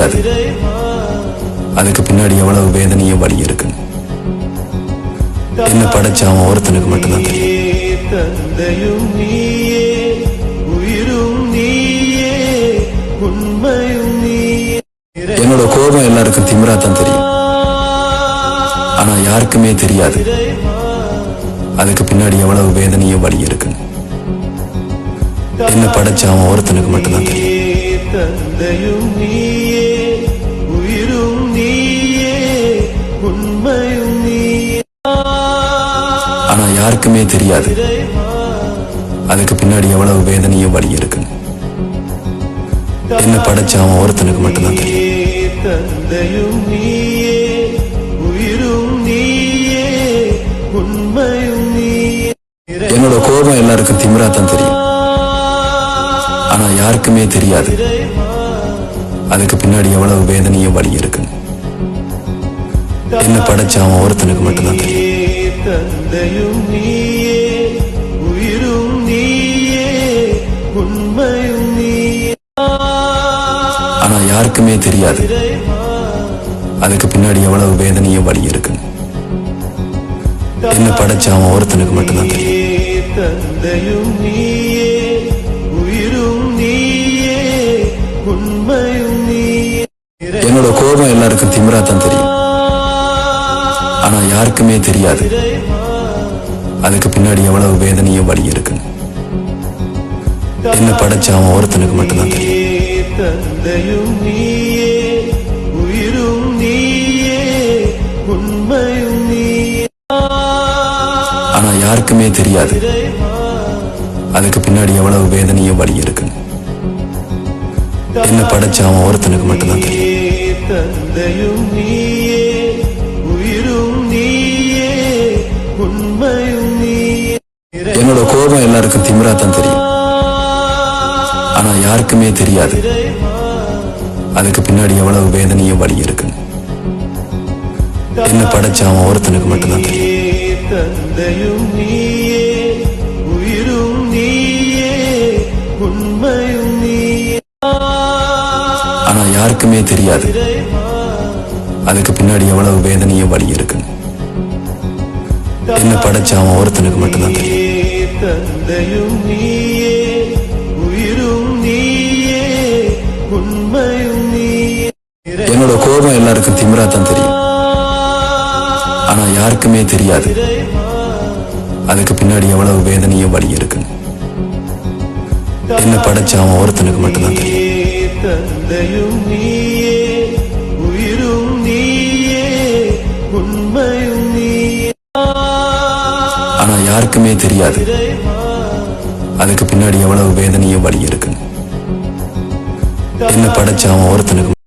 தெரியாது அதுக்கு பின்னாடி எவ்வளவு வேதனையும் வழி இருக்கு. என்ன படைச்ச அவன் ஒருத்தனுக்கு மட்டும்தான் தெரியும். தந்தையும் நீயே உயிரும் நீயே உண்மையும் நீயே. என்னோட கோபம் எல்லாருக்கும் திமிரா தான் தெரியும். ஆனா யாருக்குமே தெரியாது. அதுக்கு பின்னாடி எவ்வளவு வேதனையும் வழி இருக்கு. என்ன படைச்ச அவன் ஒருத்தனுக்கு மட்டும்தான் தெரியும். தந்தையும் நீயே ஆனா யாருக்குமே தெரியாது. அதுக்கு பின்னாடி எவ்வளவு வேதனையும் வழி இருக்கு. என்ன படைச்ச அவன் ஒருத்தனுக்கு மட்டும்தான் தெரியும். தந்தையும் நீயே உயிரும் நீயே உண்மையும் நீயே. என்னோட கோபம் எல்லாருக்கும் திமிரா தான் தெரியும். ஆனா யாருக்குமே தெரியாது. அதுக்கு பின்னாடி எவ்வளவு வேதனையும் வழி இருக்கு. என்ன படைச்ச அவன் ஒருத்தனுக்கு மட்டும்தான் தெரியும். தந்தையும் நீயே உயிரும் நீயே உண்மையும் நீயே. ஆனா யாருக்குமே தெரியாது. அதுக்கு பின்னாடி எவ்வளவு வேதனையும் வழி இருக்கு. என்ன படைச்ச அவன் ஒருத்தனுக்கு மட்டும்தான் தெரியும். தந்தையும் நீயே உயிரும் நீயே உண்மையும் நீயே. என்னோட கோபம் எல்லாருக்கும் திமிரா தான் தெரியும். ஆனா யாருக்குமே தெரியாது. அதுக்கு பின்னாடி எவ்வளவு வேதனையும் வழி இருக்கு. என்ன படைச்ச அவன் ஒருத்தனுக்கு மட்டும்தான் தெரியும். தந்தையும் நீயே உயிரும் நீயே உண்மையும் நீயே. ஆனா யாருக்குமே தெரியாது. அதுக்கு பின்னாடி எவ்வளவு வேதனையும் வழி இருக்கு. என்ன படைச்ச அவன் ஒருத்தனுக்கு மட்டும்தான் தெரியும். தந்தையும் நீயே என்னோட கோபம் எல்லாருக்கும் திமிரா தான் தெரியும். ஆனா யாருக்குமே தெரியாது. அதுக்கு பின்னாடி எவ்வளவு வேதனையும் வழி இருக்கு என்ன படைச்ச அவன் ஒருத்தனுக்கு மட்டும்தான் தெரியும். தந்தையும் நீயே உயிரும் நீயே உண்மையும் நீயே ஆனா யாருக்குமே தெரியாது. அதுக்கு பின்னாடி எவ்வளவு வேதனையும் வழி இருக்குன்னு என்ன படைச்ச அவன் ஒருத்தனுக்கு மட்டும்தான் தெரியும். தந்தையும் நீயே உயிரும் நீயே உண்மையும் நீயே. என்னோட கோபம் எல்லாருக்கும் திமிரா தான் தெரியும். ஆனா யாருக்குமே தெரியாது. அதுக்கு பின்னாடி எவ்வளவு வேதனையும் வழி இருக்கு என்ன படைச்ச அவன் ஒருத்தனுக்கு மட்டும்தான் தெரியும். தந்தையும் நீயே யாருக்குமே தெரியாது. அதுக்கு பின்னாடி எவ்வளவு வேதனையும் வழி இருக்குன்னு என்ன படைச்ச அவன் ஒருத்தனுக்கு